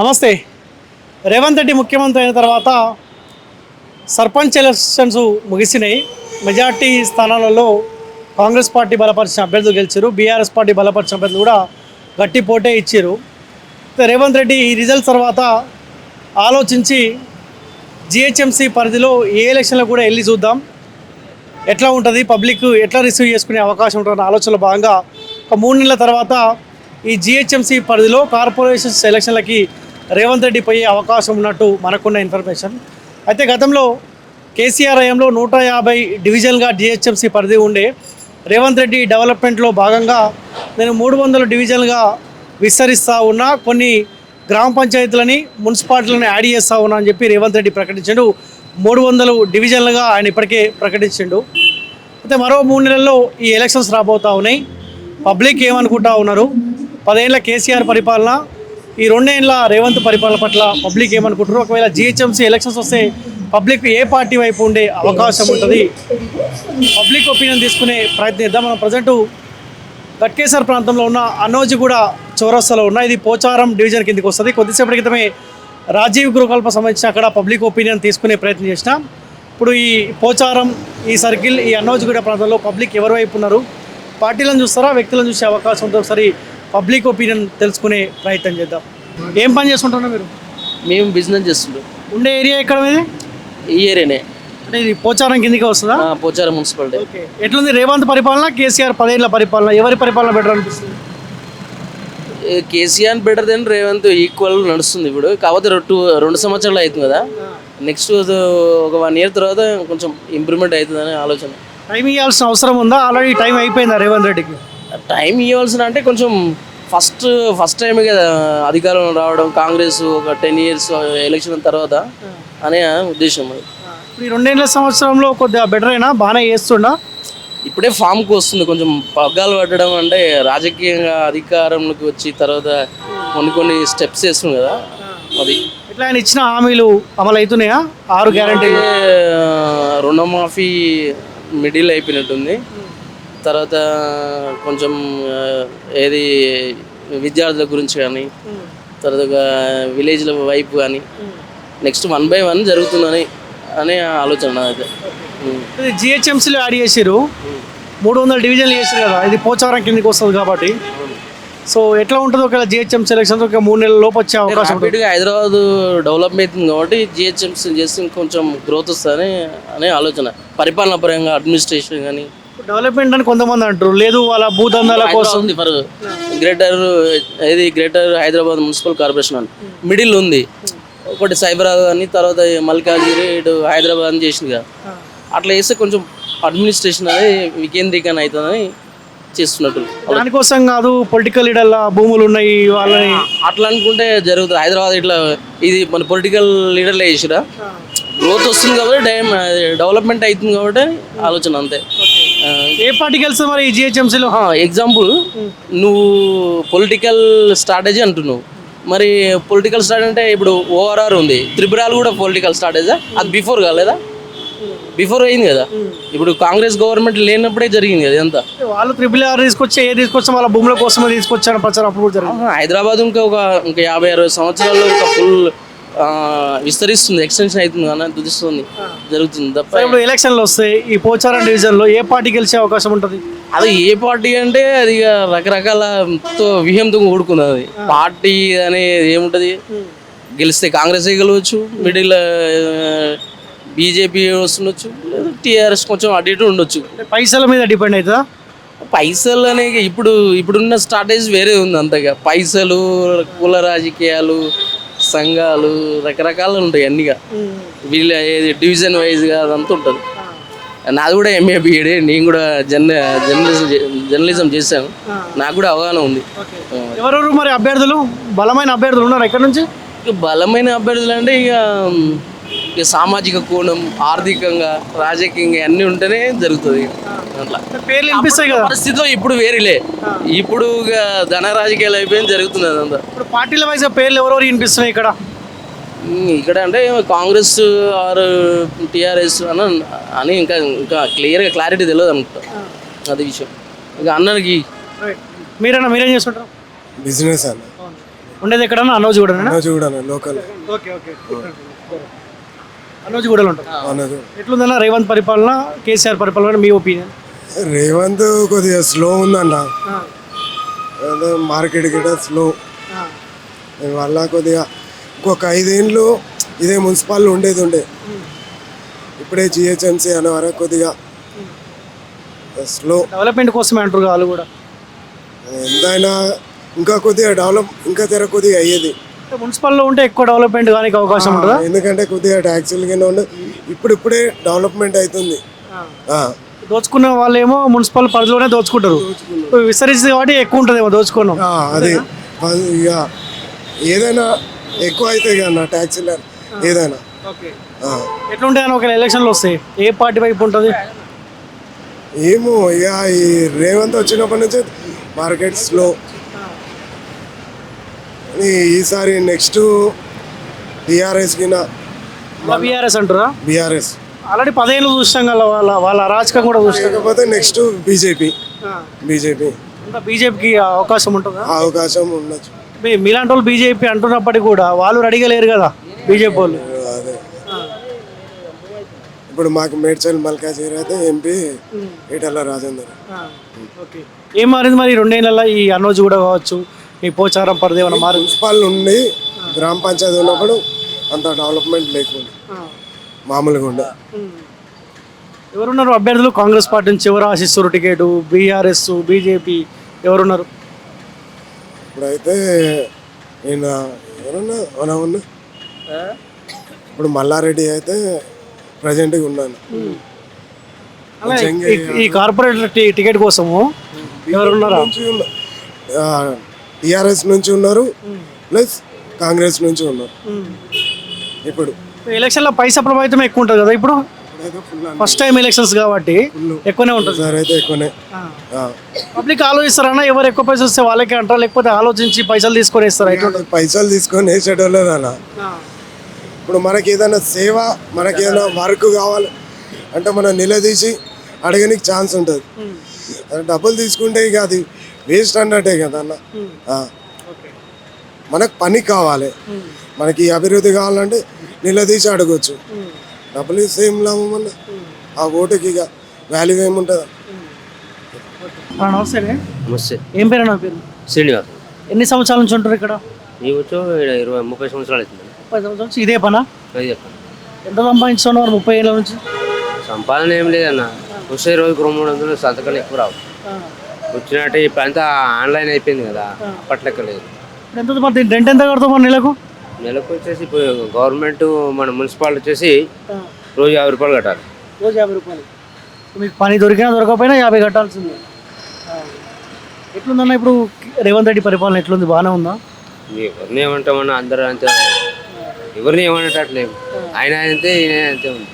నమస్తే. రేవంత్ రెడ్డి ముఖ్యమంత్రి అయిన తర్వాత సర్పంచ్ ఎలక్షన్స్ ముగిసినాయి. మెజార్టీ స్థానాలలో కాంగ్రెస్ పార్టీ బలపరిచిన అభ్యర్థులు గెలిచారు. బీఆర్ఎస్ పార్టీ బలపరిచిన అభ్యర్థులు కూడా గట్టి పోటే ఇచ్చారు. రేవంత్ రెడ్డి ఈ రిజల్ట్ తర్వాత ఆలోచించి జిహెచ్ఎంసీ పరిధిలో ఏ ఎలక్షన్లో కూడా వెళ్ళి చూద్దాం. ఎట్లా ఉంటుంది? పబ్లిక్ ఎట్లా రిసీవ్ చేసుకునే అవకాశం ఉంటుందన్న ఆలోచనలో భాగంగా ఒక మూడు నెలల తర్వాత ఈ జిహెచ్ఎంసీ పరిధిలో కార్పొరేషన్స్ ఎలక్షన్లకి రేవంత్ రెడ్డి పోయే అవకాశం ఉన్నట్టు మనకున్న ఇన్ఫర్మేషన్. అయితే గతంలో కేసీఆర్ హయాంలో నూట యాభై డివిజన్గా డిహెచ్ఎంసీ పరిధి ఉండే రేవంత్ రెడ్డి డెవలప్మెంట్లో భాగంగా నేను మూడు వందల డివిజన్లుగా విస్తరిస్తూ ఉన్నా కొన్ని గ్రామ పంచాయతీలని మున్సిపాలిటీలను యాడ్ చేస్తూ ఉన్నా అని చెప్పి రేవంత్ రెడ్డి ప్రకటించాడు. మూడు వందలు డివిజన్లుగా ఆయన ఇప్పటికే ప్రకటించిండు. అయితే మరో మూడు నెలల్లో ఈ ఎలక్షన్స్ రాబోతూ ఉన్నాయి. పబ్లిక్ ఏమనుకుంటా ఉన్నారు? పదేళ్ళ కేసీఆర్ పరిపాలన ఈ రెండేళ్ళ రేవంత్ పరిపాలన పట్ల పబ్లిక్ ఏమనుకుంటారు ఒకవేళ జిహెచ్ఎంసీ ఎలక్షన్స్ వస్తే పబ్లిక్ ఏ పార్టీ వైపు ఉండే అవకాశం ఉంటుంది? పబ్లిక్ ఒపీనియన్ తీసుకునే ప్రయత్నిద్దాం మనం ప్రజెంట్ గట్కేసర్ ప్రాంతంలో ఉన్న అన్నోజిగూడ చౌరస్తాలో ఉన్న. ఇది పోచారం డివిజన్ కిందకి వస్తుంది. కొద్దిసేపటి క్రితమే రాజీవ్ గృహకల్ప సంబంధించిన అక్కడ పబ్లిక్ ఒపీనియన్ తీసుకునే ప్రయత్నం చేసిన. ఇప్పుడు ఈ పోచారం ఈ సర్కిల్ ఈ అన్నోజిగూడ ప్రాంతంలో పబ్లిక్ ఎవరి వైపు ఉన్నారు? పార్టీలను చూస్తారా? వ్యక్తులను చూసే అవకాశం ఉంటుంది ఒకసారి పబ్లిక్ ఒపీనియన్ తెలుసుకునే ప్రయత్నం చేద్దాం. ఏం పని చేసుకుంటున్నారు మీరు? మేము బిజినెస్ చేస్తుంటాం. ఉండే ఏరియా ఎక్కడ మీది? ఈ ఏరియానే. అంటే ఇది పోచారం కిందకి వస్తుందా? Pocharam municipality okay. ఎట్లుంది రేవంత్ పరిపాలన కేసీఆర్ పదేళ్ళ పరిపాలన ఎవరి పరిపాలన బెటర్ అనిపిస్తుంది? KCR better than Revanth equal నడుస్తుంది ఇప్పుడు. కాకపోతే రెండు రెండు సంవత్సరాలు అవుతుంది కదా. నెక్స్ట్ ఒక వన్ ఇయర్ తర్వాత కొంచెం ఇంప్రూవ్మెంట్ అవుతుందని ఆలోచన. టైం ఇవ్వాల్సిన అవసరం ఉందా? ఆల్రెడీ టైం అయిపోయిందా రేవంత్ రెడ్డికి? టైం ఇవ్వాల్సిన అంటే కొంచెం ఫస్ట్ ఫస్ట్ టైం కదా అధికారం రావడం కాంగ్రెస్ ఒక టెన్ ఇయర్స్ ఎలక్షన్ తర్వాత అనే ఉద్దేశం. అది ఇప్పుడు ఈ రెండేళ్ళ సంవత్సరంలో కొద్దిగా బెటర్ అయినా బాగానే చేస్తుండా? ఇప్పుడే ఫామ్కి వస్తుంది కొంచెం పగ్గాలు పట్టడం అంటే రాజకీయంగా అధికారంలోకి వచ్చి తర్వాత కొన్ని కొన్ని స్టెప్స్ వేస్తుంది కదా అది. ఇట్లా ఆయన ఇచ్చిన హామీలు అమలు అవుతున్నాయా ఆరు గ్యారంటీలు అంటే, రుణమాఫీ మిడిల్ అయిపోయినట్టుంది. తర్వాత కొంచెం ఏది విద్యార్థుల గురించి కానీ తర్వాత విలేజ్ల వైపు కానీ నెక్స్ట్ వన్ బై వన్ జరుగుతుందని అనే ఆలోచన. ఇది జిహెచ్ఎంసీలో యాడ్ చేసిరు మూడు వందల డివిజన్లు చేసారు కదా ఇది పోచారం కిందకి వస్తుంది కాబట్టి. సో ఎట్లా ఉంటుంది ఒకవేళ జిహెచ్ఎంసీ ఎలక్షన్స్ ఒక మూడు నెలల లోపు వచ్చే అవకాశం హైదరాబాద్ డెవలప్ అవుతుంది కాబట్టి జిహెచ్ఎంసీ చేస్తే ఇంకొంచెం గ్రోత్ వస్తుందని అనే ఆలోచన. పరిపాలన పరంగా అడ్మినిస్ట్రేషన్ కానీ డెవలప్మెంట్ అని కొంతమంది అంటారు. లేదు వాళ్ళ భూదందాల కోసం. ఉంది. ఫర్ గ్రేటర్ ఏది గ్రేటర్ హైదరాబాద్ మున్సిపల్ కార్పొరేషన్ అని. మిడిల్ ఉంది. ఒకటి సైబరాబాద్ అని తర్వాత మల్కాజ్గిరి ఇటు హైదరాబాద్ అని చేసింది కదా. అట్లా చేస్తే కొంచెం అడ్మినిస్ట్రేషన్ అనేది వికేంద్రీకరణ అవుతుందని చేస్తున్నట్టు. దానికోసం కాదు పొలిటికల్ లీడర్ల భూములు ఉన్నాయి వాళ్ళని. అట్లా అనుకుంటే జరుగుతుంది. హైదరాబాద్ ఇట్లా ఇది మన పొలిటికల్ లీడర్లే చేసిరా. గ్రోత్ వస్తుంది కాబట్టి డెవలప్మెంట్ అవుతుంది కాబట్టి ఆలోచన అంతే. ఏ పార్టీ గెలుస్తుంది మరి ఈ జిహెచ్ఎంసీలో? ఎగ్జాంపుల్ నువ్వు పొలిటికల్ స్ట్రాటజీ అంటున్నావు. మరి పొలిటికల్ స్ట్రాటజీ అంటే ఇప్పుడు ఓఆర్ఆర్ ఉంది. త్రిపురాలు కూడా పొలిటికల్ స్ట్రాటజీ అది బిఫోర్ కాలేదా బిఫోర్ అయింది కదా? ఇప్పుడు కాంగ్రెస్ గవర్నమెంట్ లేనప్పుడే జరిగింది కదా ఇదంతా? వాళ్ళు త్రిపుల్ ఆర్ తీసుకొచ్చి ఏ తీసుకొచ్చి వాళ్ళ భూముల కోసమే తీసుకొచ్చారు ప్రచారం అప్పుడు కూడా జరిగింది. ఆహా, హైదరాబాద్ ఇంకా ఒక ఇంకా యాభై అరవై సంవత్సరాల్లో ఇంకా ఫుల్ విస్తరిస్తుంది ఎక్స్టెన్షన్ అవుతుంది కానీ దుదిస్తుంది జరుగుతుంది తప్ప ఇప్పుడు ఎలక్షన్లు వస్తాయి ఈ పోచారం డివిజన్లో ఏ పార్టీ గెలిచే అవకాశం ఉంటుంది? అది ఏ పార్టీ అంటే అది ఇక రకరకాల వ్యూహంతో కూడుకుంది అది. పార్టీ అనేది ఏముంటది? గెలిస్తే కాంగ్రెస్ గెలవచ్చు మిడిల్ బీజేపీ వస్తుండొచ్చు లేదా టీఆర్ఎస్ కొంచెం అటు ఇటు ఉండొచ్చు. పైసల మీద డిపెండ్ అవుతుందా? పైసలు అనేవి ఇప్పుడు ఇప్పుడున్న స్ట్రాటజీ వేరే ఉంది అంతగా. పైసలు కుల రాజకీయాలు సంఘాలు రకరకాలు ఉంటాయి అన్నిగా. వీళ్ళ ఏది డివిజన్ వైజ్గా అదంతా ఉంటుంది. నాది కూడా ఎంఏ బీఎడ్ నేను కూడా జర్న జర్నలిజం జర్నలిజం చేశాను. నాకు కూడా అవగాహన ఉంది. ఎవరెవరు మరి అభ్యర్థులు? బలమైన అభ్యర్థులు ఉన్నారు ఎక్కడి నుంచి? బలమైన అభ్యర్థులు అంటే ఇక ఇక సామాజిక కోణం ఆర్థికంగా రాజకీయంగా అన్నీ ఉంటేనే జరుగుతుంది. అట్లా. పేర్లు వినిపిస్తాయి కదా. పరిస్థితిలో ఇప్పుడు వేరేలే ఇప్పుడు ఇక ధన రాజకీయాలు అయిపోయింది జరుగుతుంది అదంతా. ఇప్పుడు పార్టీల వైజ్ పేర్లు ఎవరెవరు వినిపిస్తున్నాయి ఇక్కడ? ఇక్కడ అంటే కాంగ్రెస్ ఆర్ టిఆర్ఎస్ అని అని ఇంకా ఇంకా క్లియర్గా క్లారిటీ తెలియదు అనుకుంటా. అది విషయం. ఇక అన్నకి మీరన్నా మీరేం చేస్తుంటారు? బిజినెస్ అన్న. ఉండేది ఎక్కడన్నా? అనోజ్ కూడా అనోజ్ కూడా లోకల్. Okay okay. ఉంటారు. ఎట్లుందన్న రేవంత్ పరిపాలన కేసీఆర్ పరిపాలన మీ ఒపీనియన్? రేవంత్ కొద్దిగా స్లో ఉందన్న. మార్కెట్ గిట స్లో. వల్ల కొద్దిగా ఇంకొక ఐదేళ్ళు ఇదే మున్సిపాల్ ఉండేది ఉండే. ఇప్పుడే జిహెచ్ఎంసీ అనే వరకు కొద్దిగా స్లో. డెవలప్మెంట్ కోసమే అంటారు వాళ్ళు కూడా. ఎంతైనా ఇంకా కొద్దిగా డెవలప్ ఇంకా తెర కొద్దిగా అయ్యేది. మున్సిపల్లో ఉంటే ఎక్కువ డెవలప్మెంట్ కానీ అవకాశం ఉంటుందా? ఎందుకంటే కొద్దిగా ట్యాక్సీలు కింద ఉండే. ఇప్పుడు ఇప్పుడే డెవలప్మెంట్ అవుతుంది. దోచుకున్న వాళ్ళు ఏమో మున్సిపల్ పరిధిలోనే దోచుకుంటారు. ఇప్పుడు విస్తరిస్తుంది కాబట్టి ఎక్కువ ఉంటుందేమో దోచుకున్నాం అది. ఇక ఏదైనా ఎక్కువ అవుతాయి కదా ట్యాక్సీలు ఏదైనా. ఓకే. ఆ. ఎట్లుంటాయి అని ఒక ఎలక్షన్లు వస్తాయి ఏ పార్టీ వైపు ఉంటుంది? ఏమో ఇక ఈ రేవంత్ వచ్చినప్పటి నుంచి మార్కెట్ స్లో ఈసారి నెక్స్ట్ బీఆర్ఎస్ కింద బీఆర్ఎస్ అంటారా బీఆర్ఎస్. ఆల్రెడీ పదేళ్ళు చూస్తాం కదా వాళ్ళ వాళ్ళ అరాచకం కూడా చూస్తాం లేకపోతే నెక్స్ట్ బీజేపీ. బీజేపీ. బీజేపీకి అవకాశం ఉంటుందా? అవకాశం ఉండొచ్చు. మీలాంటి వాళ్ళు బీజేపీ అంటున్నప్పటికీ కూడా వాళ్ళు రెడీగా లేరు కదా బీజేపీ వాళ్ళు. అదే. ఇప్పుడు మాకు మేడ్చల్ మల్కాజీర్ అయితే ఎంపీ ఈటల రాజేందర్. ఓకే. ఏం మారింది మరి రెండేళ్ళ ఈ అనోజ్ కూడా కావచ్చు ఈ పోచారం పరిధి ఏమైనా మారింది మున్సిపల్ ఉండి గ్రామ పంచాయతీ ఉన్నప్పుడు అంత డెవలప్మెంట్ లేకుండా. మామూలుగా ఉండే. ఎవరున్నారు అభ్యర్థులు? కాంగ్రెస్ పార్టీ నుంచి ఎవరు ఆశిస్తారు టికెట్? బీఆర్ఎస్ బీజేపీ ఎవరున్నారు? ఇప్పుడైతే ఈయన ఎవరన్నా మన ఉన్నా ఇప్పుడు మల్లారెడ్డి అయితే ప్రజెంట్గా ఉన్నాను ఈ- కార్పొరేట్ టికెట్ కోసము ఎవరున్నారా? టిఆర్ఎస్ నుంచి ఉన్నారు ప్లస్ కాంగ్రెస్ నుంచి ఉన్నారు. ఇప్పుడు ఎలక్షన్లో పైసా ప్రభావితం ఎక్కువ ఉంటుంది కదా ఇప్పుడు? ఫస్ట్ టైం ఎలక్షన్స్ కాబట్టి ఎక్కువనే ఉంటుంది. సార్ అయితే ఎక్కువనే. పబ్లిక్ ఆలోచిస్తారన్నా ఎవరు ఎక్కువ పైసలు వస్తే వాళ్ళకే అంటారా లేకపోతే ఆలోచించి పైసలు తీసుకొని ఇస్తారా పైసలు తీసుకొని వేసేటోళ్ళే నాన్న. ఇప్పుడు మనకి ఏదైనా సేవ మనకి ఏదైనా వర్క్ కావాలి అంటే మనం నిలదీసి అడగనికి ఛాన్స్ ఉంటుంది. డబ్బులు తీసుకుంటే ఇక అది వేస్ట్ అన్నట్టే కదా అన్న? ఆ. మనకు పని కావాలి. మనకి అభివృద్ధి కావాలంటే నిలదీసి అడగొచ్చు. డబ్బులు ఇస్తే ఏం లాభం అన్న? ఆ ఓటుకి ఇక వాల్యూ ఏముంటుంది? ఆ, నమస్తే నమస్తే. ఏం పేరు నా పేరు? శ్రీనివాస్. ఎన్ని సంవత్సరాల నుంచి ఉంటారు ఇక్కడ? నీ వచ్చో ఈడ ఇరవై ముప్పై సంవత్సరాలు అవుతుంది. ముప్పై సంవత్సరాల నుంచి ఇదే పనా? అది చెప్పండి ఎంత సంపాదించుతున్నారు ముప్పై ఏళ్ళ నుంచి? సంపాదన ఏం లేదన్న. వచ్చే రోజుకు రెండు మూడు వందలు సంతకాలు ఎక్కువ రావు. వచ్చినట్టే ఇప్పుడు అంతా ఆన్లైన్ అయిపోయింది కదా అప్పట్లెక్క లేదు ఇప్పుడు ఎంత మరి దీని రెంట్ ఎంత కడతాం మన నెలకు? నెలకు వచ్చేసి ఇప్పుడు గవర్నమెంట్ మన మున్సిపాలిటీ వచ్చేసి రోజు యాభై రూపాయలు కట్టాలి. రోజు యాభై రూపాయలు. మీకు పని దొరికినా దొరకకపోయినా యాభై కట్టాల్సిందే. ఎట్లుందన్న ఇప్పుడు రేవంత్ రెడ్డి పరిపాలన ఎట్లుంది? బాగానే ఉందా? ఎవరిని ఏమంటామన్నా అందరూ అంతే. ఎవరిని ఏమనేటట్లేము ఆయన అంతే ఈయన అంతే ఉంది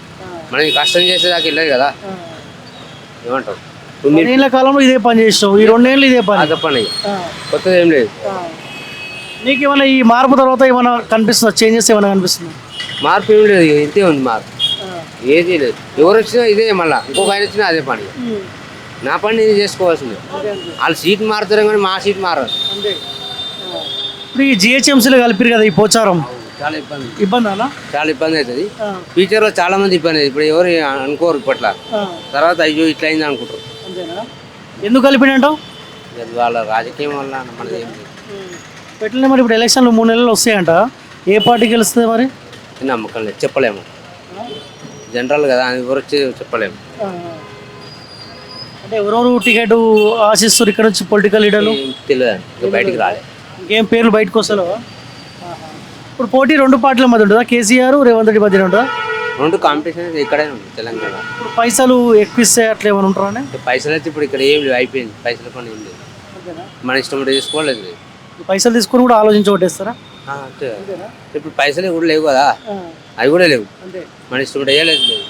మనకి కష్టం చేసేదాకా వెళ్ళదు కదా. ఏమంటాం పదేళ్ళ కాలంలో ఇదే పని చేసినావు. ఈ రెండేళ్ళు ఇదే పని. పాత పని. కొత్తది ఏం లేదు. నీకు ఏమైనా ఈ మార్పు తర్వాత ఏమైనా కనిపిస్తుందా? చేంజెస్ ఏమైనా కనిపిస్తుందా మార్పు ఏం లేదు. ఇంతే ఉంది మార్పు. ఏది లేదు. ఎవరు వచ్చినా ఇదే మళ్ళా. ఇంకొక ఆయన వచ్చినా అదే పని. నా పని నేను చేసుకోవాల్సిందే. వాళ్ళు సీట్ మారుతారు కానీ మా సీట్ మారదు. ఇప్పుడు ఈ జిహెచ్ఎంసీలో కలిపిరు కదా ఈ పోచారం. చాలా ఇబ్బంది. ఇబ్బంది అలా చాలా ఇబ్బంది అవుతుంది. ఫ్యూచర్లో చాలా మంది ఇబ్బంది ఇప్పుడు ఎవరు అనుకోరు ఇప్పట్లా. తర్వాత అయ్యో ఇట్లా అయింది అనుకుంటారు. అంతేనా? ఎందుకు అది వాళ్ళ రాజకీయం వల్ల మనది ఏం లేదు. పెట్టలే మరి ఇప్పుడు ఎలక్షన్లు మూడు నెలలు వస్తాయంట. ఏ పార్టీ గెలుస్తుంది మరి? నమ్మకం లేదు చెప్పలేము. జనరల్ కదా అది ఎవరు వచ్చి చెప్పలేము. అంటే ఎవరెవరు టికెట్ ఆశిస్తారు ఇక్కడ నుంచి పొలిటికల్ లీడర్లు తెలియదు ఇంకా బయటికి రాలే. ఇంకేం పేర్లు బయటకు వస్తలేవా? ఇప్పుడు పోటీ రెండు పార్టీల మధ్య ఉంటుందా? కేసీఆర్ రేవంత్ రెడ్డి మధ్య ఉంటుందా? రెండు కాంపిటీషన్ ఇక్కడే ఉంది తెలంగాణ. ఇప్పుడు పైసలు ఎక్కువ ఇస్తే అట్లా ఏమైనా ఉంటారా పైసలు అయితే ఇప్పుడు ఇక్కడ ఏం లేవు అయిపోయింది. పైసల పని ఏం లేదు మన ఇష్టం ఉంటే చేసుకోలేదు ఈ పైసలు తీసుకొని కూడా ఆలోచించి ఓటేస్తారా? ఆ, అంతే. ఇప్పుడు పైసలు కూడా లేవు కదా. అవి కూడా లేవు. మన ఇష్టం ఉంటే వేయలేదు లేదు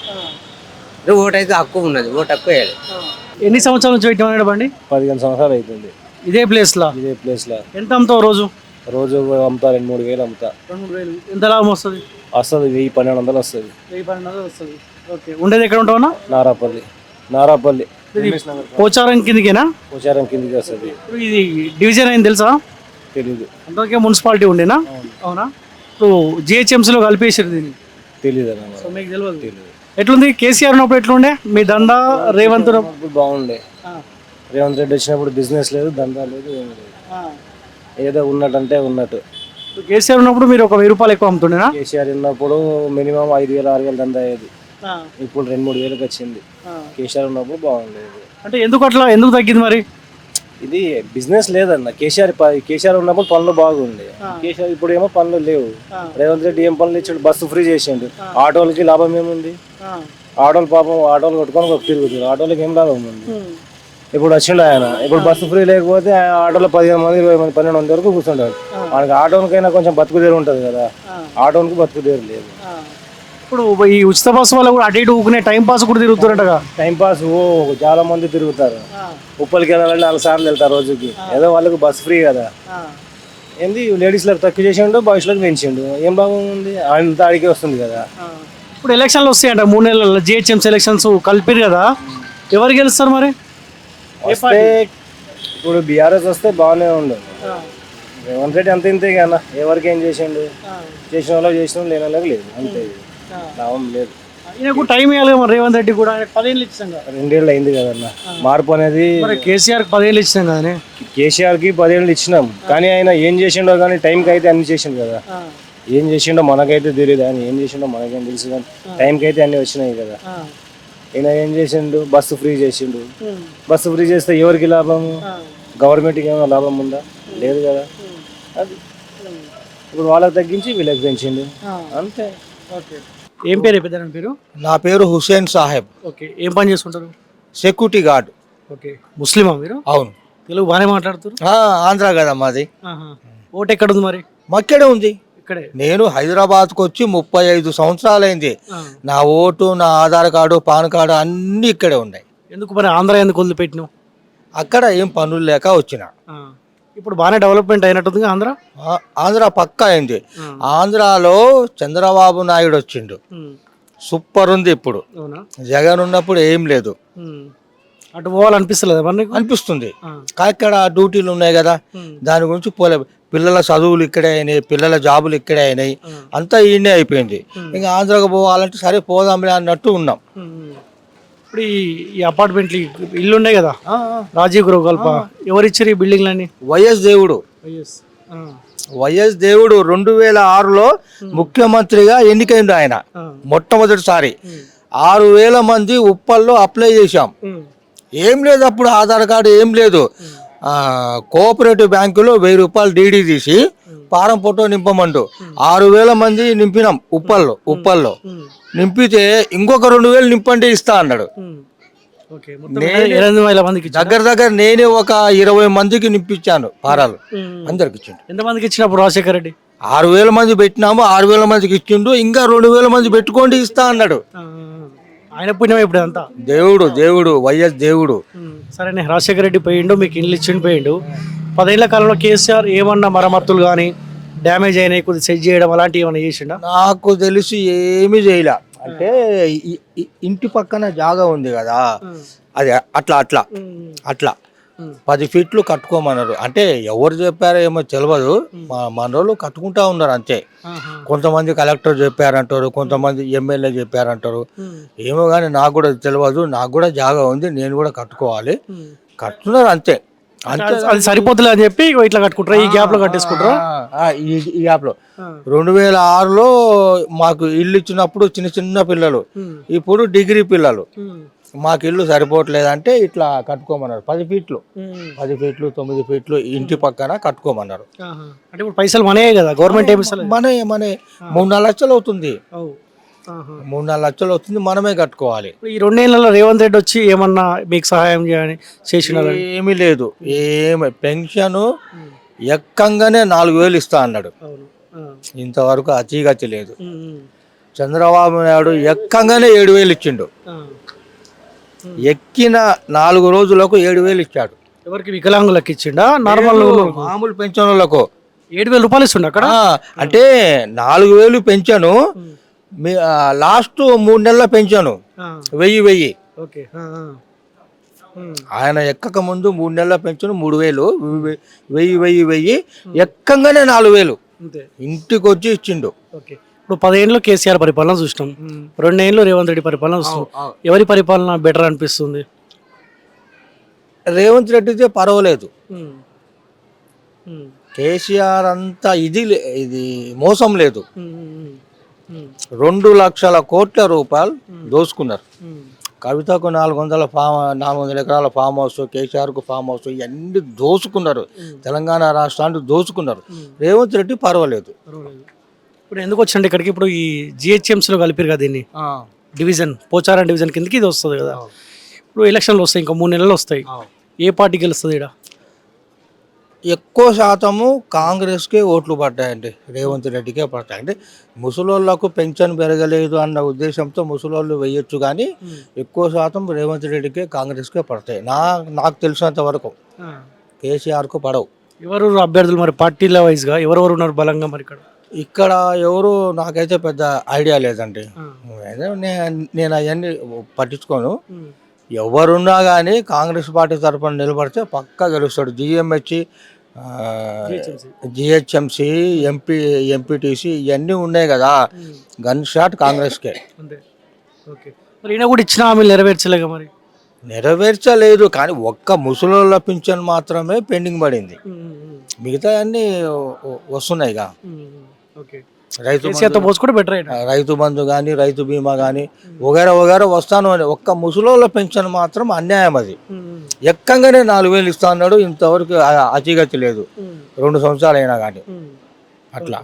అంటే ఓటు అయితే హక్కు ఉన్నది ఓటు హక్కు వేయాలి. ఎన్ని సంవత్సరాల నుంచి పెట్టమన్నాడు బండి? పదిహేను సంవత్సరాలు అవుతుంది ఇదే ప్లేస్లో ఇదే ప్లేస్లో ఎంత అమ్ముతావు రోజు? రోజు అమ్ముతా రెండు మూడు వేలు అమ్ముతా. రెండు మూడు వేలు. ఎంత లాభం వస్తుంది? వస్తుంది వెయ్యి పన్నెండు వందలు వస్తుంది. వెయ్యి పన్నెండు వందలు వస్తుంది. ఓకే. ఉండేది ఎక్కడ ఉంటావునా నారాపల్లి. నారాపల్లి. పోచారం కిందకేనా? పోచారం కిందికి వస్తుంది. ఇప్పుడు ఇది డివిజన్ అయింది తెలుసా? తెలీదు. అంతకే మున్సిపాలిటీ ఉండేనా? అవునా. ఇప్పుడు జిహెచ్ఎంసీలో కలిపేసారు దీన్ని. తెలీదు అన్న సో మీకు తెలియదు ఎట్లుంది? కేసీఆర్ ఉన్నప్పుడు ఎట్లుండే? మీ దందా రేవంత్ బాగుండే. రేవంత్ రెడ్డి వచ్చినప్పుడు బిజినెస్ లేదు దందా లేదు ఏం లేదు. ఏదో ఉన్నట్టంటే ఉన్నట్టు. ఇప్పుడు కేసీఆర్ ఉన్నప్పుడు మీరు ఒక వెయ్యి రూపాయలు ఎక్కువ అమ్ముతుండేనా? కేసీఆర్ ఉన్నప్పుడు మినిమం ఐదు వేలు ఆరు వేలు దందా అయ్యేది. ఇప్పుడు రెండు మూడు వేలకు వచ్చింది. కేసీఆర్ ఉన్నప్పుడు బాగుండేది. అంటే ఎందుకు అట్లా ఎందుకు తగ్గింది మరి? ఇది బిజినెస్ లేదన్న. కేసీఆర్ కేసీఆర్ ఉన్నప్పుడు పనులు బాగుండే. కేసీఆర్ ఇప్పుడు ఏమో పనులు లేవు. రేవంత్ రెడ్డి ఏం పనులు ఇచ్చాడు బస్సు ఫ్రీ చేసిండు. ఆటోలకి లాభం ఏముంది? ఆటోలు పాపం ఆటోలు కొట్టుకొని ఒక తిరుగుతారు ఆటోలకి ఏం లాభం ఉంది? ఇప్పుడు వచ్చిండు ఆయన. ఇప్పుడు బస్సు ఫ్రీ లేకపోతే ఆటోలో పదిహేను మంది ఇరవై మంది పన్నెండు మంది వరకు కూర్చుంటాడు మనకి ఆటోనికైనా కొంచెం బతుకుదేరు ఉంటుంది కదా. ఆటోనికి బతుకుదేరు లేదు. ఇప్పుడు ఈ ఉచిత బస్సు వల్ల కూడా అటు ఇటు ఊకునే టైం పాస్ కూడా తిరుగుతున్నట్టుగా టైం పాస్ ఓ చాలా మంది తిరుగుతారు. ఉప్పలకి వెళ్ళాలంటే నాలుగు సార్లు వెళ్తారు రోజుకి. ఏదో వాళ్ళకి బస్ ఫ్రీ కదా. ఏంది లేడీస్లకు తక్కువ చేసిండు బాయ్స్లకు పెంచిండు. ఏం బాగుంది అంత ఆడికే వస్తుంది కదా. ఇప్పుడు ఎలక్షన్లు వస్తాయంట మూడు నెలల జిహెచ్ఎంసీ ఎలక్షన్స్ కలిపారు కదా. ఎవరు గెలుస్తారు మరి? వస్తే ఇప్పుడు బీఆర్ఎస్ వస్తే బాగానే ఉండు. రేవంత్ రెడ్డి అంత ఇంతే కదా ఎవరికి ఏం చేసిండు? చేసిన వాళ్ళకి చేసిన లేని వాళ్ళకి లేదు అంతే. లాభం లేదు. ఈయనకు టైం ఇవ్వాలి కదా మరి రేవంత్ రెడ్డి కూడా పదేళ్ళు ఇచ్చాం కదా. రెండేళ్ళు అయింది కదన్న. మార్పు అనేది కేసీఆర్ పదేళ్ళు ఇచ్చాం కదనే కేసీఆర్కి పదేళ్ళు ఇచ్చినాం. కానీ ఆయన ఏం చేసిండో కానీ టైంకి అయితే అన్ని చేసిండు కదా. ఏం చేసిండో మనకైతే తెలియదు ఆయన ఏం చేసిండో మనకేం తెలుసు కానీ టైంకి అయితే అన్ని వచ్చినాయి కదా. ఈయన ఏం చేసిండు? బస్సు ఫ్రీ చేసిండు. బస్సు ఫ్రీ చేస్తే ఎవరికి లాభము? గవర్నమెంట్కి ఏమైనా లాభం ఉందా? లేదు కదా. అది. ఇప్పుడు వాళ్ళకి తగ్గించి వీళ్ళకి పెంచిండు. అంతే. ఓకే. ఏం పేరు పెద్ద పేరు? నా పేరు హుసేన్ సాహెబ్. ఓకే. ఏం పని చేస్తుంటారు సెక్యూరిటీ గార్డ్. ఓకే. ముస్లిమా మీరు? అవును. తెలుగు బాగానే మాట్లాడుతారు ఆ, ఆంధ్ర కదా మాది. ఓటు ఎక్కడ ఉంది మరి? మక్కడే ఉంది. నేను హైదరాబాద్కు వచ్చి ముప్పై ఐదు సంవత్సరాలైంది. నా ఓటు నా ఆధార్ కార్డు పాన్ కార్డు అన్నీ ఇక్కడే ఉన్నాయి. ఎందుకు మరి ఆంధ్ర ఎందుకు వదిలిపెట్టినావు? అక్కడ ఏం పనులు లేక వచ్చిన. ఇప్పుడు బాగానే డెవలప్మెంట్ అయినట్టుంది ఆంధ్ర? ఆంధ్ర పక్క అయింది. ఆంధ్రాలో చంద్రబాబు నాయుడు వచ్చిండు. సూపర్ ఉంది ఇప్పుడు. జగన్ ఉన్నప్పుడు ఏం లేదు. అటు పోవాలనిపిస్తలేదా మరి నీకు? అనిపిస్తుంది. ఇక్కడ డ్యూటీలు ఉన్నాయి కదా దాని గురించి పోలే. పిల్లల చదువులు ఇక్కడే అయినాయి పిల్లల జాబులు ఇక్కడే అయినాయి. అంతా ఈయనే అయిపోయింది. ఇంకా ఆంధ్రాకు పోవాలంటే సరే పోదాంలే అన్నట్టు ఉన్నాం. ఇప్పుడు ఈ అపార్ట్మెంట్లు ఇల్లు ఉన్నాయి కదా? రాజీవ్ గృహ కల్ప ఎవరు ఇచ్చారు ఈ బిల్డింగ్లన్నీ? వైఎస్ దేవుడు. వైఎస్. వైఎస్ దేవుడు రెండు వేల ఆరులో ముఖ్యమంత్రిగా ఎన్నికైంది ఆయన. మొట్టమొదటిసారి. ఆరు వేల మంది ఉప్పల్లో అప్లై చేశాం. ఏం లేదు అప్పుడు ఆధార్ కార్డు ఏం లేదు. కోఆపరేటివ్ బ్యాంకులో వెయ్యి రూపాయలు డీడీ తీసి పారం ఫోటో నింపమండు ఆరు వేల మంది నింపినాం ఉప్పల్లో ఉప్పల్లో. నింపితే ఇంకొక రెండు వేలు నింపండి ఇస్తా అన్నాడు. దగ్గర దగ్గర నేనే ఒక ఇరవై మందికి నింపించాను పారాలు. అందరికి ఇచ్చిండు. ఎంతమందికి ఇచ్చినప్పుడు రాజశేఖర రెడ్డి? ఆరు వేల మంది పెట్టినాము ఆరు వేల మందికి ఇచ్చిండు ఇంకా రెండు వేల మంది పెట్టుకోండి ఇస్తా అన్నాడు. ఆయన పుణ్యం ఇప్పుడు అంతా. దేవుడు దేవుడు వైఎస్ దేవుడు. సరేనే రాజశేఖర రెడ్డి పోయిండు మీకు ఇల్లు ఇచ్చిండు పోయిండు. పదేళ్ళ కాలంలో కేసీఆర్ ఏమన్నా మరమ్మతులు కానీ డ్యామేజ్ అయినాయి కొద్దిగా సెట్ చేయడం అలాంటివి ఏమైనా చేసిండా? నాకు తెలిసి ఏమీ చేయలే. అంటే ఇంటి పక్కన జాగా ఉంది కదా. అది అట్లా అట్లా. అట్లా. పది ఫీట్లు కట్టుకోమన్నారు. అంటే ఎవరు చెప్పారో ఏమో తెలియదు మా మనోళ్ళు కట్టుకుంటా ఉన్నారు అంతే. కొంతమంది కలెక్టర్ చెప్పారంటారు కొంతమంది ఎమ్మెల్యే చెప్పారంటారు. ఏమో కానీ నాకు కూడా తెలియదు నాకు కూడా జాగా ఉంది. నేను కూడా కట్టుకోవాలి. కట్టున్నారు అంతే. అంతే అది- సరిపోతులే అని చెప్పి ఇట్లా కట్టుకుంటారా? ఈ గ్యాప్లో కట్టేసుకుంటారా? ఈ ఈ యాప్లో రెండు వేల ఆరులో మాకు ఇల్లు ఇచ్చినప్పుడు చిన్న చిన్న పిల్లలు. ఇప్పుడు డిగ్రీ పిల్లలు. మాకు ఇల్లు సరిపోవట్లేదంటే ఇట్లా కట్టుకోమన్నారు. పది ఫీట్లు. పది ఫీట్లు తొమ్మిది ఫీట్లు ఇంటి పక్కన కట్టుకోమన్నారు. అంటే ఇప్పుడు పైసలు మనే కదా గవర్నమెంట్ మన మన మూడు నాలుగు లక్షలు అవుతుంది. మూడు నాలుగు లక్షలు అవుతుంది మనమే కట్టుకోవాలి. ఈ రెండేళ్ళలో రేవంత్ రెడ్డి వచ్చి ఏమన్నా మీకు సహాయం చేయని చేసిన ఏమీ లేదు. ఏమి పెన్షన్ ఎక్కంగానే నాలుగు వేలు ఇస్తా అన్నాడు. ఇంతవరకు అతీగతి లేదు. చంద్రబాబు నాయుడు ఎక్కంగానే ఏడు వేలు ఇచ్చిండు. ఎక్కిన నాలుగు రోజులకు ఏడు వేలు ఇచ్చాడు. ఎవరికి వికలాంగులకు ఇచ్చిండా? నార్మల్ మామూలు పెన్షన్లకు ఏడు వేల రూపాయలు ఇస్తుండ అక్కడ? అంటే నాలుగు వేలు పెంచాను. లాస్ట్ మూడు నెలల పెంచాను. వెయ్యి వెయ్యి. ఆయన ఎక్కక ముందు మూడు నెలల పెన్షన్ మూడు వేలు. వెయ్యి వెయ్యి వెయ్యి. ఎక్కంగానే నాలుగు వేలు. ఇంటికి వచ్చి ఇచ్చిండు. ఓకే. ఇప్పుడు పదేళ్ళు కేసీఆర్ పరిపాలన చూసినాం. రెండేళ్ళు రేవంత్ రెడ్డి పరిపాలన చూస్తున్నాం ఎవరి పరిపాలన బెటర్ అనిపిస్తుంది? రేవంత్ రెడ్డితే పర్వాలేదు. కేసీఆర్ అంతా ఇది ఇది మోసం లేదు. రెండు లక్షల కోట్ల రూపాయలు దోసుకున్నారు. కవితకు నాలుగు వందల ఫామ్ నాలుగు వందల ఎకరాల ఫామ్ హౌస్ కేసీఆర్కు ఫామ్ హౌస్ ఇవన్నీ దోసుకున్నారు. తెలంగాణ రాష్ట్రాన్ని దోసుకున్నారు. రేవంత్ రెడ్డి పర్వాలేదు. ఇప్పుడు ఎందుకు వచ్చిండే ఇక్కడికి? ఇప్పుడు ఈ జిహెచ్ఎంసీలో కలిపారు కదా దీన్ని. డివిజన్ పోచారం డివిజన్ కిందకి ఇది వస్తుంది కదా. ఇప్పుడు ఎలక్షన్లు వస్తాయి ఇంకా మూడు నెలలు వస్తాయి. ఏ పార్టీ గెలుస్తుంది ఇక్కడ ఎక్కువ శాతము కాంగ్రెస్కే ఓట్లు పడ్డాయండి. రేవంత్ రెడ్డికే పడతాయి అంటే ముసలోళ్ళకు పెన్షన్ పెరగలేదు అన్న ఉద్దేశంతో ముసలోళ్ళు వేయొచ్చు కానీ ఎక్కువ శాతం రేవంత్ రెడ్డికే కాంగ్రెస్కే పడతాయి. నా నాకు తెలిసినంత వరకు కేసీఆర్కు పడవు. ఎవరు అభ్యర్థులు మరి? పార్టీల వైజ్గా ఎవరెవరు ఉన్నారు బలంగా మరి ఇక్కడ? ఇక్కడ ఎవరు నాకైతే పెద్ద ఐడియా లేదండి. ఏదో నే- నేను అవన్నీ పట్టించుకోను. ఎవరున్నా కానీ కాంగ్రెస్ పార్టీ తరఫున నిలబడితే పక్కా గెలుస్తాడు. జిఎంహెచ్ జిహెచ్ఎంసి. ఎంపీ ఎంపీటీసీ ఇవన్నీ ఉన్నాయి కదా. గన్ షాట్ కాంగ్రెస్కే. అంతే. ఓకే. మరి ఈయన కూడా ఇచ్చిన హామీలు నెరవేర్చలేక మరి? నెరవేర్చలేదు కానీ ఒక్క ముసలోళ్ళ పింఛన్ మాత్రమే పెండింగ్ పడింది. మిగతా అన్నీ వస్తున్నాయిగా. రైతు పోల్చుకుంటే బెటర్ అయినా? రైతు బంధు కానీ రైతు బీమా కానీ వగేరా వగేరా వస్తాను అని ఒక్క ముసలోళ్ళ పెన్షన్ మాత్రం అన్యాయం అది. ఎక్కంగానే నాలుగు వేలు ఇస్తా అన్నాడు ఇంతవరకు అతిగతి లేదు. రెండు సంవత్సరాలు అయినా కానీ అట్లా.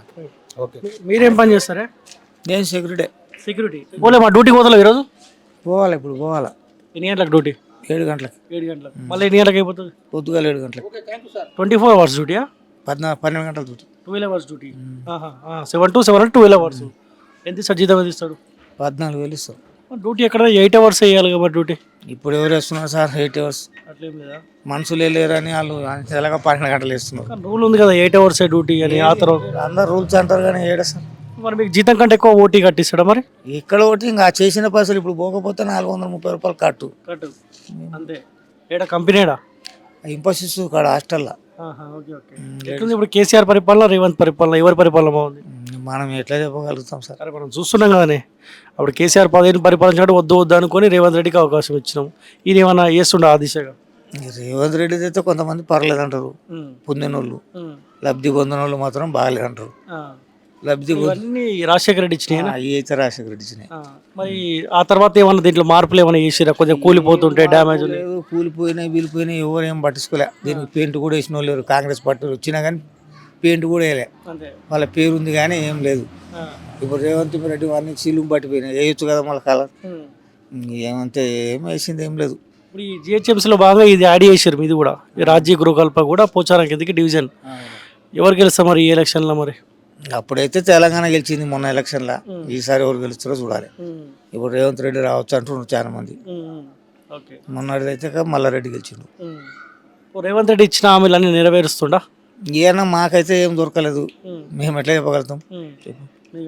ఓకే మీరేం పని చేస్తారే? నేను సెక్యూరిటీ. సెక్యూరిటీ. పోలే మా డ్యూటీ పోతలేవు ఈరోజు? పోవాలి ఇప్పుడు పోవాలా. ఎన్ని గంటలకు డ్యూటీ? ఏడు గంటలకు. ఏడు గంటలకు. మళ్ళీ ఎన్ని గంటలకు అయిపోతుంది? పొద్దుగాల ఏడు గంటలకు. ట్వంటీ ఫోర్ అవర్స్ డ్యూటీయా? పద్నాలుగు పన్నెండు గంటల duty. Twelve hours duty. Seven to seven twelve hours. ఎంత ఇస్తాడు జీతం ఎంత ఇస్తాడు? పద్నాలుగు వేలు ఇస్తాం డ్యూటీ ఎక్కడ? ఎయిట్ అవర్స్ వేయాలి కాబట్టి డ్యూటీ. ఇప్పుడు ఎవరు వేస్తున్నారు సార్? Eight hours. అట్లేం లేదా? మనుషులు లేరని వాళ్ళు తెల్లగా పన్నెండు గంటలు వేస్తున్నారు. రూల్ ఉంది కదా ఎయిట్ అవర్స్ డ్యూటీ అని ఆ తర్వాత. అందరు రూల్స్ అంటారు కానీ ఏడా సార్? మరి మీకు జీతం కంటే ఎక్కువ ఓటీ కట్టిస్తాడా మరి? ఇక్కడ ఒకటి ఇంకా చేసిన పైసలు ఇప్పుడు పోకపోతే నాలుగు వందల ముప్పై రూపాయలు కట్టు. కట్టు. అంతే. ఏడా కంపెనీడా? ఇంపోసిస్ కాడ హాస్టల్లో. ఎట్లుంది ఇప్పుడు కేసీఆర్ పరిపాలన రేవంత్ పరిపాలన ఎవరి పరిపాలన బాగుంది? మనం ఎట్లా చెప్పగలుగుతాం సార్? మనం చూస్తున్నాం కదనే. అప్పుడు కేసీఆర్ పదిహేను పరిపాలించాడు వద్దు వద్దు అనుకొని రేవంత్ రెడ్డికి అవకాశం ఇచ్చినాం. ఈయన ఏమన్నా చేస్తుండే ఆ దిశగా? రేవంత్ రెడ్డి అయితే కొంతమంది పర్లేదు అంటారు పొందినోళ్ళు లబ్ధి పొందిన వాళ్ళు మాత్రం బాగాలేదంటారు. లబ్ధి ఇవన్నీ రాజశేఖర రెడ్డి ఇచ్చినాయి ఈ అయితే రాజశేఖర రెడ్డి ఇచ్చినాయి. మరి ఆ తర్వాత ఏమన్నా దీంట్లో మార్పులు ఏమైనా చేసిరా? కొంచెం కూలిపోతుంటే డ్యామేజ్ లేదు కూలిపోయినాయి వీలిపోయినాయి ఎవరు ఏం పట్టించుకోలే. దీనికి పెయింట్ కూడా వేసిన వాళ్ళు కాంగ్రెస్ పార్టీ వచ్చినా కానీ పెయింట్ కూడా వేయలే. వాళ్ళ పేరు ఉంది కానీ ఏం లేదు. ఇప్పుడు రేవంత్ రెడ్డి వారిని చీలు పట్టిపోయినాయి వేయొచ్చు కదా మళ్ళీ కలర్ ఏమంతే ఏం వేసింది ఏం లేదు. ఇప్పుడు ఈ జిహెచ్ఎంసీలో భాగంగా ఇది యాడ్ చేశారు ఇది కూడా. రాజ్య గృహకల్ప కూడా పోచారం కిందకి డివిజన్. ఎవరు గెలుస్తారు మరి ఈ ఎలక్షన్లో మరి? అప్పుడైతే తెలంగాణ గెలిచింది మొన్న ఎలక్షన్లో. ఈసారి ఎవరు గెలుస్తారో చూడాలి. ఇప్పుడు రేవంత్ రెడ్డి రావచ్చు అంటున్నారు చాలా మంది ఓకే. మొన్నటిదైతే మల్లారెడ్డి గెలిచిండు. రేవంత్ రెడ్డి ఇచ్చిన హామీలన్నీ నెరవేరుస్తుండా? ఈయన మాకైతే ఏం దొరకలేదు. మేము. ఎట్లా చెప్పగలుగుతాం? చెప్పు.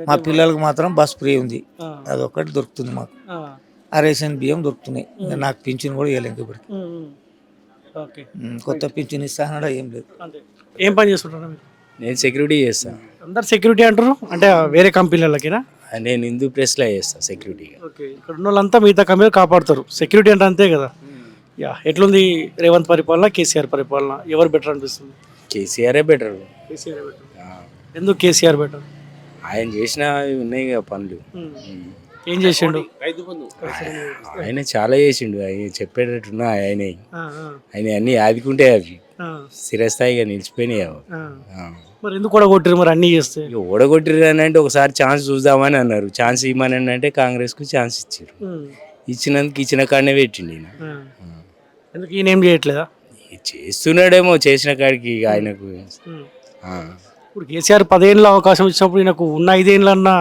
మా పిల్లలకు మాత్రం బస్ ఫ్రీ ఉంది. అదొక్కటి దొరుకుతుంది మాకు. ఆ. రేషన్ బియ్యం దొరుకుతున్నాయి. నాకు పింఛన్ కూడా ఇవ్వలేదు ఇప్పటికి ఓకే. ఉమ్, కొత్త పింఛన్ ఇస్తా అన్నాడు ఏం లేదు. ఏం పని చేస్తుంటారా నేను సెక్యూరిటీ చేస్తాను అందరు సెక్యూరిటీ అంటారు అంటే వేరే కంపెనీలకేనా? నేను హిందూ ప్రెస్లో చేస్తాను సెక్యూరిటీగా ఓకే. ఇక్కడ ఉన్న వాళ్ళంతా మిగతా కంపెనీ కాపాడుతారు. సెక్యూరిటీ అంటే అంతే కదా. యా ఎట్లుంది రేవంత్ పరిపాలన కేసీఆర్ పరిపాలన? ఎవరు బెటర్ అనిపిస్తుంది? కేసీఆరే బెటర్ కేసీఆర్ బెటర్ ఎందుకు కేసీఆర్ బెటర్ ఆయన చేసిన ఉన్నాయి కదా పనులు. ఏం చేసిండు? ఆయన చాలా చేసిండు. ఆయన చెప్పేటట్టున్నా ఆయన. ఆ, ఆ, ఆయన అన్ని ఆదుకుంటే అవి. ఆ, స్థిరస్థాయిగా నిలిచిపోయినాయి అవి. ఆ. ఆ. మరి ఎందుకు కూడా కొట్టిరు మరి అన్నీ చేస్తే? ఇక ఓడగొట్టిర్రు అని అంటే ఒకసారి ఛాన్స్ చూద్దామని అన్నారు. ఛాన్స్ ఇవ్వమని అంటే కాంగ్రెస్కు ఛాన్స్ ఇచ్చారు ఇచ్చినందుకు ఇచ్చిన కాడనే పెట్టిండు. ఎందుకు ఈయన ఏం చేయట్లేదా? చేస్తున్నాడేమో చేసిన కాడికి ఆయనకు. ఇప్పుడు కేసీఆర్ పదేళ్ళ అవకాశం ఇచ్చినప్పుడు ఈయనకు ఉన్న ఐదేళ్ళన్నా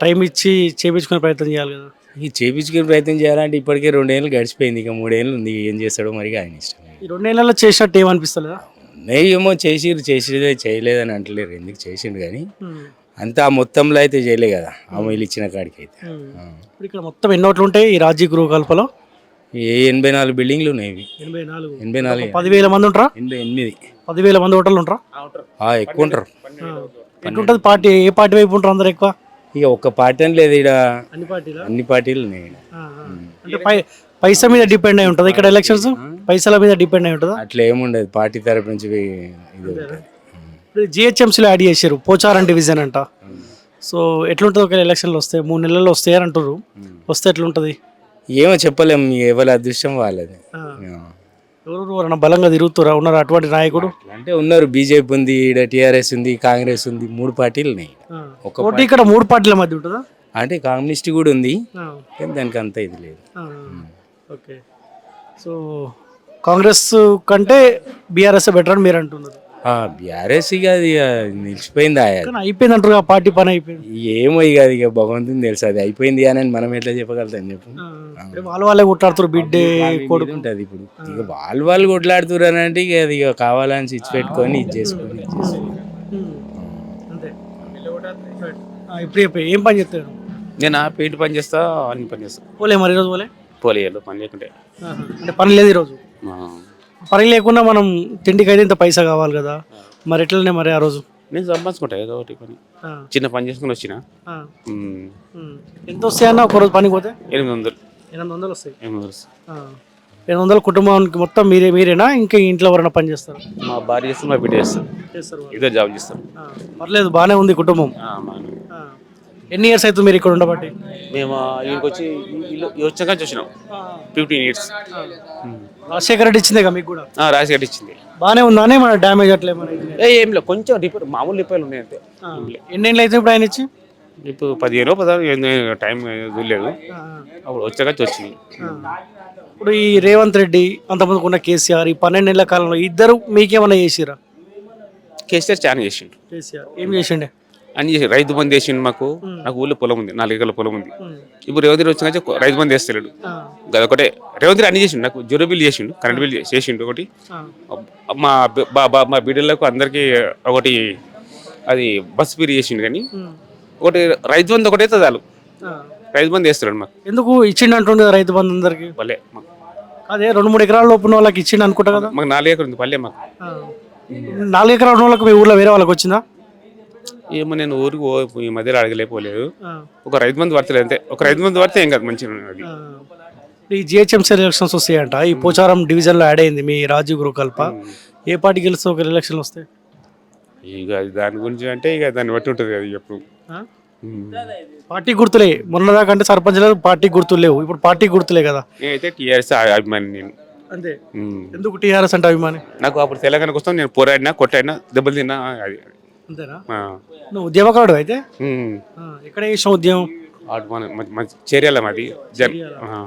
టైం ఇచ్చి చేపించుకునే ప్రయత్నం చేయాలి కదా. ఈ చేపించుకునే ప్రయత్నం చేయాలంటే ఇప్పటికే రెండేళ్ళు గడిచిపోయింది. ఇక మూడేళ్ళు ఉంది. ఏం చేస్తాడో మరి ఆయన ఇష్టం ఈ రెండేళ్ళలో చేసినట్టు ఏమనిపిస్తలేదా? ఉన్నాయి ఏమో చేసిరు చేసిదే చేయలేదని అంటలేరు. ఎందుకు చేసిండు కానీ అంతా మొత్తంలో అయితే చేయలే కదా అమ్మాయిలు ఇచ్చిన కాడికి అయితే. ఇప్పుడు ఇక్కడ మొత్తం ఎన్ని ఓట్లు ఉంటాయి ఈ రాజ్య గృహకల్పలో ఏ ఎనభై నాలుగు బిల్డింగ్లు ఉన్నాయి ఇవి. ఎనభై నాలుగు. ఎనభై నాలుగు. పదివేల మంది ఉంటారా? ఎనభై ఎనిమిది. పదివేల మంది ఓటర్లు ఉంటారా? ఆ, ఎక్కువ ఉంటారు. ఎట్లుంటుంది పార్టీ ఏ పార్టీ వైపు ఉంటారు అందరు ఎక్కువ? ఇక ఒక్క పార్టీ అని లేదు ఇక్కడ అన్ని పార్టీలా? అన్ని పార్టీలు ఉన్నాయి ఈడ. అంటే పై పైసా మీద డిపెండ్ అయి ఉంటుంది ఇక్కడ ఎలక్షన్స్ పైసల మీద డిపెండ్ అయి ఉంటుందా? అట్లా ఏముండదు. పార్టీ తరపు నుంచి ఇది జిహెచ్ఎంసీలో యాడ్ చేశారు పోచారం డివిజన్ అంట. సో ఎట్లుంటుంది ఒక ఎలక్షన్లు వస్తాయి మూడు నెలల్లో వస్తాయి అని అంటారు వస్తే ఎట్లుంటుంది? ఏమో చెప్పలేం. ఎవరి అదృష్టం వాళ్ళది. ఎవరు బలంగా తిరుగుతారా ఉన్నారు అటువంటి నాయకుడు? అంటే ఉన్నారు. బీజేపీ ఉంది ఇక్కడ టీఆర్ఎస్ ఉంది కాంగ్రెస్ ఉంది. మూడు పార్టీలు ఉన్నాయి. ఒక ఇక్కడ మూడు పార్టీల మధ్య ఉంటుందా? అంటే కమ్యూనిస్ట్ కూడా ఉంది. దానికి అంత ఇది లేదు. ఓకే. సో కాంగ్రెస్ కంటే బీఆర్ఎస్ బెటర్ అని మీరు అంటున్నారు. బీఆర్ఎస్ ఇక అది ఇక? నిలిచిపోయింది అయిపోయింది అంటారు ఆ పార్టీ పని అయిపోయింది. ఏమో ఇక అది ఇక భగవంతుని తెలుసు అది అయిపోయింది అని మనం ఎట్లా చెప్పగలుగుతాం చెప్పు. వాళ్ళ వాళ్ళే కొట్లాడుతారు బిడ్డే కొడుకు. ఉంటుంది ఇప్పుడు. ఇక వాళ్ళు వాళ్ళు కొట్లాడుతున్నారు అని అంటే ఇక అది ఇక కావాలని ఇచ్చి పెట్టుకొని ఇది చేసుకొని ఇప్పుడు ఏం పని చేస్తాడు నేను ఆ పెయింట్ పని చేస్తా అన్ని పని చేస్తా. పోలే మరి ఈరోజు పోలే? పోలేయాలి పని లేకుంటే. అంటే పని లేదు ఈరోజు. పని లేకుండా మనం తిండికి అయితే ఇంత పైసా కావాలి కదా? మరి ఎట్లనే మరి ఆ రోజు? నేను సంపాదించుకుంటా ఏదో ఒకటి పని. చిన్న పని చేసుకుని వచ్చిన. ఎంత వస్తాయన్న ఒక రోజు పనికి పోతే? ఎనిమిది వందలు. ఎనిమిది వందలు వస్తాయి. ఎనిమిది వందలు. ఎనిమిది వందలు కుటుంబానికి మొత్తం మీరే మీరేనా? ఇంకా ఇంట్లో ఎవరైనా పని చేస్తారు? మా భార్య చేస్తారు మా బిడ్డ చేస్తారు. ఇద్దరు జాబ్ చేస్తారు. పర్లేదు బాగానే ఉంది కుటుంబం. ఎన్ని ఇయర్స్ అవుతుంది మీరు ఇక్కడ ఉండబట్టి? మేము ఇక్కడికి వచ్చి వచ్చాక చూసినాం. ఫిఫ్టీన్ ఇయర్స్ రాజశేఖర రెడ్డి ఇచ్చిందే కదా మీకు కూడా? రాజశేఖర్ ఇచ్చింది. బాగానే ఉందానే మన డ్యామేజ్ అట్లే ఏ లేదు. కొంచెం రిపేర్ మామూలు రిపేర్లు ఉన్నాయి అంతే. లేదు. ఎన్నేళ్ళు అయితే ఇప్పుడు ఆయన ఇచ్చి? ఇప్పుడు పదిహేను పదహారు టైం చూడలేదు. ఆ, అప్పుడు వచ్చాక వచ్చినాయి ఆ. ఇప్పుడు ఈ రేవంత్ రెడ్డి అంతమందికి ఉన్న కేసీఆర్ ఈ పన్నెండు నెలల కాలంలో ఇద్దరు మీకేమన్నా చేసిరా? కేసీఆర్ చాలా చేసిండు. కేసీఆర్. ఏం చేసిండే? అన్ని చేసి రైతు బంధు వేసిండు మాకు. నాకు ఊళ్ళో పొలం ఉంది నాలుగు ఎకరాల పొలం ఉంది. ఇప్పుడు రేవంత్ రెడ్డి వచ్చినాక రైతు బంధు వేస్తలేడు. అదొకటే రేవంత్ అన్ని చేసిండు నాకు జీరో బిల్ చేసిండు కరెంట్ బిల్ చేసిండు ఒకటి. మా మా బిడ్డలకు అందరికి ఒకటి అది బస్ ఫ్రీ చేసిండు కానీ ఒకటి రైతు బంధు ఒకటే చాలు. రైతు బంధు వేస్తున్నాడు మాకు. ఎందుకు ఇచ్చిండు అంటుండే రైతు బంధు అందరికి? పల్లె మాకు. అదే రెండు మూడు ఎకరాల లోపు వాళ్ళకి ఇచ్చిండు అనుకుంటా కదా? మాకు నాలుగు ఎకరం ఉంది పల్లె మాకు. నాలుగు ఎకరాల వాళ్ళకి మీ ఊర్లో వేరే వాళ్ళకి వచ్చిందా? ఏమో నేను ఊరికి పో- ఈ మధ్యలో అడగలేకపోలేదు. ఒక రైతు బంధు పడతలేదు అంతే. ఒక రైతు బంధు పడితే ఏం కాదు మంచిగా అది. ఈ జిహెచ్ఎంసీ ఎలక్షన్స్ వస్తాయంట. ఈ పోచారం డివిజన్లో యాడ్ అయింది మీ రాజీవ్ గృహకల్ప ఏ పార్టీ గెలిస్తే ఒక ఎలక్షన్లు వస్తాయి? ఇక అది దాని గురించి అంటే ఇక దాన్ని బట్టి ఉంటుంది అది ఎప్పుడు? పార్టీ గుర్తులే. మొన్నదాకా అంటే సర్పంచ్ లేదు పార్టీ గుర్తులు లేవు. ఇప్పుడు పార్టీ గుర్తులే కదా. నేనైతే టీఆర్ఎస్ అభిమాని నేను. అంతే. ఎందుకు టీఆర్ఎస్ అంటే అభిమాని? నాకు అప్పుడు తెలంగాణ కోసం నేను పోరాడినా కొట్టాడినా దెబ్బలు తిన్నా అది అంతేనా. నువ్వు ఉద్యమకారుడు అయితే. ఆ, ఎక్కడ చేసావు ఉద్యమం? అటు మన మన- మన చర్యల మాది. ఆ.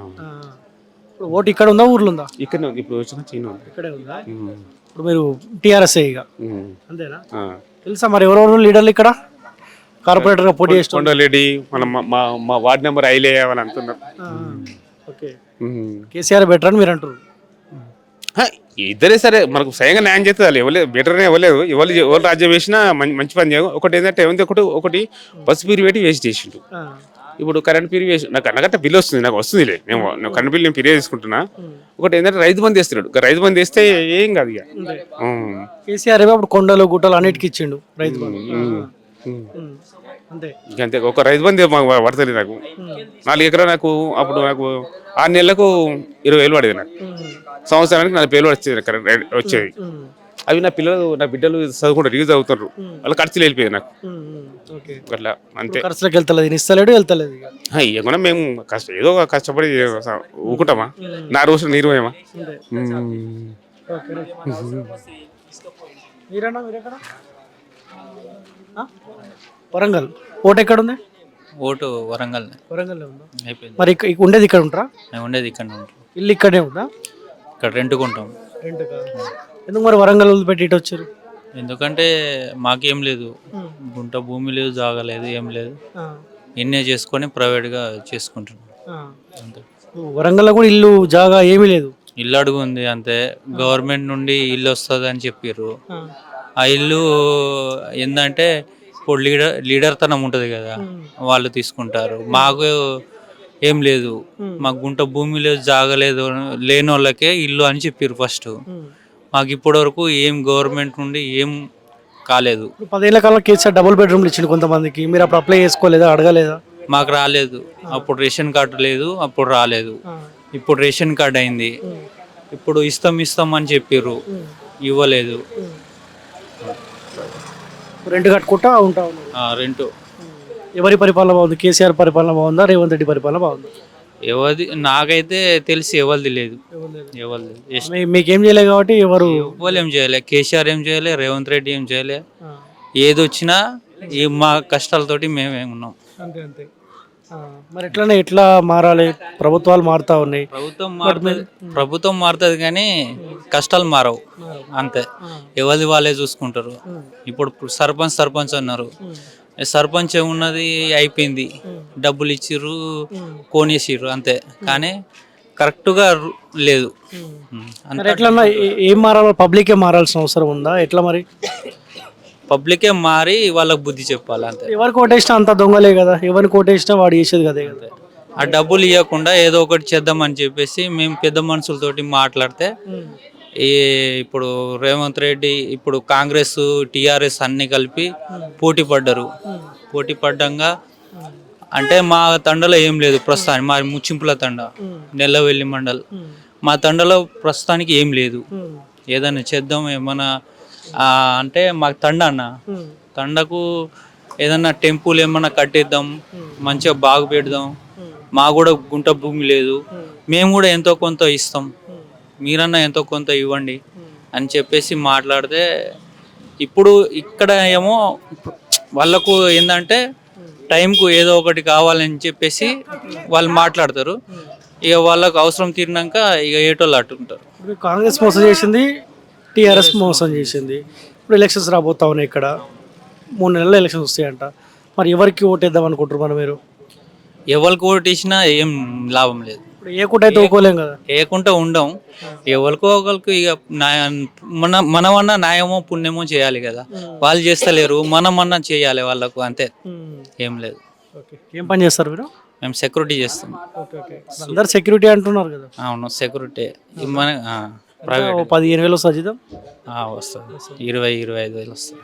ఇప్పుడు ఓటు ఇక్కడ ఉందా ఊర్లో ఉందా? ఇక్కడనే ఉంది ఇప్పుడు వచ్చిన చీన ఉంది. ఇక్కడే ఉందా? ఉమ్. ఇప్పుడు మీరు టీఆర్ఎస్ ఇక. ఉమ్. అంతేనా? ఆ. తెలుసా మరి ఎవరెవరు లీడర్లు ఇక్కడ? కార్పొరేటర్గా పోటీ చేసిన కొండలరెడ్డి మన మా- మా మా వార్డ్ నెంబర్ ఐలే అని అంటున్నారు. ఓకే. ఉమ్. కేసీఆర్ బెటర్ అని మీరు అంటారు హ, ఇద్దరే సరే మనకు స్వయంగా న్యాయం చేస్తుంది వాళ్ళు ఇవ్వలేదు బెటర్నే ఇవ్వలేదు ఎవరు ఎవరు రాజ్యం వేసినా మంచి మంచి పని చేయవు ఒకటి ఏంటంటే ఏమంటే ఒకటి ఒకటి బస్సు పీరి పెట్టి వేస్ట్ చేసిండు. ఇప్పుడు కరెంట్ పీరి వేసి నాకు అన్నగట్ట బిల్ వస్తుంది. నాకు వస్తుందిలే నేను నేను కరెంట్ బిల్ నేను పీరియడ్ తీసుకుంటున్నా. ఒకటి ఏంటంటే రైతు బంధు వేస్తున్నాడు ఇక రైతు బంధు వేస్తే ఏం కాదు ఇక. కేసీఆర్ అప్పుడు కొండలు గుట్టలు అన్నిటికి ఇచ్చిండు రైతు. ఉమ్. అంతే. ఒక రైతు బంధు మాకు పడుతుంది నాకు. నాలుగు ఎకరా నాకు అప్పుడు నాకు ఆరు నెలలకు ఇరవై వేలు పడేది నాకు. సంవత్సరానికి నలభై వేలు వచ్చేది వచ్చేది అవి నా పిల్లలు నా బిడ్డలు చదువుకుంటారు రిలీజ్ అవుతారు వాళ్ళ ఖర్చులు వెళ్ళిపోయేది నాకు. అట్లా అంతే. ఖర్చులకు వెళ్తలేదు ఇస్తలేడు వెళ్తలేదు ఇక. ఇవ్వకుండా మేము కష్ట ఏదో కష్టపడి ఊకుంటామా? నా రోజు అంతే. ఓకే. మీరన్నా మీరెక్కడ? వరంగల్. ఓటు ఎక్కడ ఉంది ఓటు వరంగల్. వరంగల్లో ఉందా? అయిపోయింది. మరి ఇక్క- ఇక్క- ఉండేది ఇక్కడ ఉంటారా? మేము ఉండేది ఇక్కడ ఉంటాం ఇల్లు ఇక్కడే ఉందా? ఇక్కడ రెంట్కుంటాం రెంట్ ఎందుకు మరి వరంగల్ వదిలిపెట్టి ఇటు వచ్చారు? ఎందుకంటే మాకేం లేదు. గుంట భూమి లేదు జాగా లేదు ఏం లేదు. ఆ, ఎన్నే చేసుకొని ప్రైవేట్గా చేసుకుంటున్నాం. ఆ. అంతే. వరంగల్లో కూడా ఇల్లు జాగా ఏమీ లేదు? ఇల్లు అడుగు ఉంది అంతే. గవర్నమెంట్ నుండి ఇల్లు వస్తుంది అని చెప్పారు ఆ. ఆ ఇల్లు ఏంటంటే ఇప్పుడు లీడర్ లీడర్ తనం ఉంటుంది కదా. వాళ్ళు తీసుకుంటారు. మాకు ఏం లేదు. మాకు గుంట భూమి లేదు జాగలేదు లేని వాళ్ళకే ఇల్లు అని చెప్పారు ఫస్ట్. మాకు ఇప్పటి వరకు ఏం గవర్నమెంట్ నుండి ఏం కాలేదు. పదేళ్ళ కాలం కేసీఆర్ డబుల్ బెడ్రూమ్లు ఇచ్చిండు కొంతమందికి. మీరు అప్పుడు అప్లై చేసుకోలేదా అడగలేదా? మాకు రాలేదు. అప్పుడు రేషన్ కార్డు లేదు అప్పుడు రాలేదు. ఇప్పుడు రేషన్ కార్డు అయింది. ఇప్పుడు ఇస్తాం ఇస్తాం అని చెప్పారు ఇవ్వలేదు. రెంట్ కట్టుకుంటా ఉంటా ఉన్నారు. రెంట్. ఎవరి పరిపాలన బాగుంది? కేసీఆర్ పరిపాలన బాగుందా? రేవంత్ రెడ్డి పరిపాలన బాగుందా? ఎవరిది? నాకైతే తెలిసి ఎవరిది లేదు. ఎవరిది ఎస్- మీ- మీకేం చేయలేదు కాబట్టి ఎవరు ఎవ్వరు ఏం చేయలే. కేసీఆర్ ఏం చేయలే రేవంత్ రెడ్డి ఏం చేయలే. ఏది వచ్చినా ఈ మా కష్టాలతోటి మేమే ఉన్నాం. అంతే అంతే. మరి ఎట్లనే ఎట్లా మారాలి? ప్రభుత్వాలు మారుతా ఉన్నాయి. ప్రభుత్వం మారుతుంది ప్రభుత్వం మారుతుంది కానీ కష్టాలు మారవు. అంతే. ఎవరిది వాళ్ళే చూసుకుంటారు. ఇప్పుడు సర్పంచ్ సర్పంచ్ అన్నారు. సర్పంచ్ ఏమున్నది? అయిపోయింది. డబ్బులు ఇచ్చిర్రు కోనేసిర్రు అంతే. కానీ కరెక్ట్గా లేదు. ఏ- ఏం మారాలి పబ్లికే మారాల్సిన అవసరం ఉందా? ఎట్లా మరి? పబ్లికే మారి వాళ్ళకి బుద్ధి చెప్పాలి అంతే. ఎవరికి ఓటేసినా అంత దొంగలే కదా. ఎవరిని కోటేసినా వాడు చేసేది కదే కదా ఆ డబ్బులు ఇవ్వకుండా ఏదో ఒకటి చేద్దామని చెప్పేసి మేము పెద్ద మనుషులతోటి మాట్లాడితే ఈ ఇప్పుడు రేవంత్ రెడ్డి ఇప్పుడు కాంగ్రెస్ టిఆర్ఎస్ అన్ని కలిపి పోటీ పడ్డారు. పోటీ పడ్డంగా అంటే మా తండలో ఏం లేదు ప్రస్తుతానికి. మా ముచ్చింపుల తండ నెల్లవెల్లి మండల్. మా తండలో ప్రస్తుతానికి ఏం లేదు. ఏదైనా చేద్దాం ఏమన్నా ఆ, అంటే మాకు తండ అన్న. తండకు ఏదన్నా టెంపుల్ ఏమన్నా కట్టిద్దాం మంచిగా బాగు పెడదాం. మా కూడా గుంట భూమి లేదు. మేము కూడా ఎంతో కొంత ఇస్తాం. మీరన్నా ఎంతో కొంత ఇవ్వండి అని చెప్పేసి మాట్లాడితే ఇప్పుడు ఇక్కడ ఏమో వాళ్ళకు ఏంటంటే టైంకు ఏదో ఒకటి కావాలని చెప్పేసి వాళ్ళు మాట్లాడతారు. ఇక వాళ్ళకు అవసరం తీరినాక ఇక ఏటోళ్ళు అట్టుంటారు ఇప్పుడు కాంగ్రెస్ మోసం చేసింది టీఆర్ఎస్ మోసం చేసింది. ఇప్పుడు ఎలక్షన్స్ రాబోతా ఉన్నాయి ఇక్కడ. మూడు నెలల్లో ఎలక్షన్స్ వస్తాయంట. మరి ఎవరికి ఓటేద్దాం అనుకుంటారు మనం మీరు? ఎవరికి ఓటు ఇచ్చినా ఏం లాభం లేదు. ఏ కూట అయితే ఒక్కోలేం కదా. వేయకుండా ఉండం. ఎవరికో ఒకరికి ఇక మన మనమన్నా న్యాయమో పుణ్యమో చేయాలి కదా. వాళ్ళు చేస్తలేరు. మనమన్నా చేయాలి వాళ్ళకు అంతే. ఏం లేదు. ఏం పని చేస్తారు మీరు? మేము సెక్యూరిటీ చేస్తాం. అందరు సెక్యూరిటీ అంటున్నారు కదా. అవును సెక్యూరిటీ మన ప్రైవేట్ పదిహేను వేలు వస్తుంది జీతం? వస్తుంది. ఇరవై ఇరవై ఐదు వేలు వస్తుంది.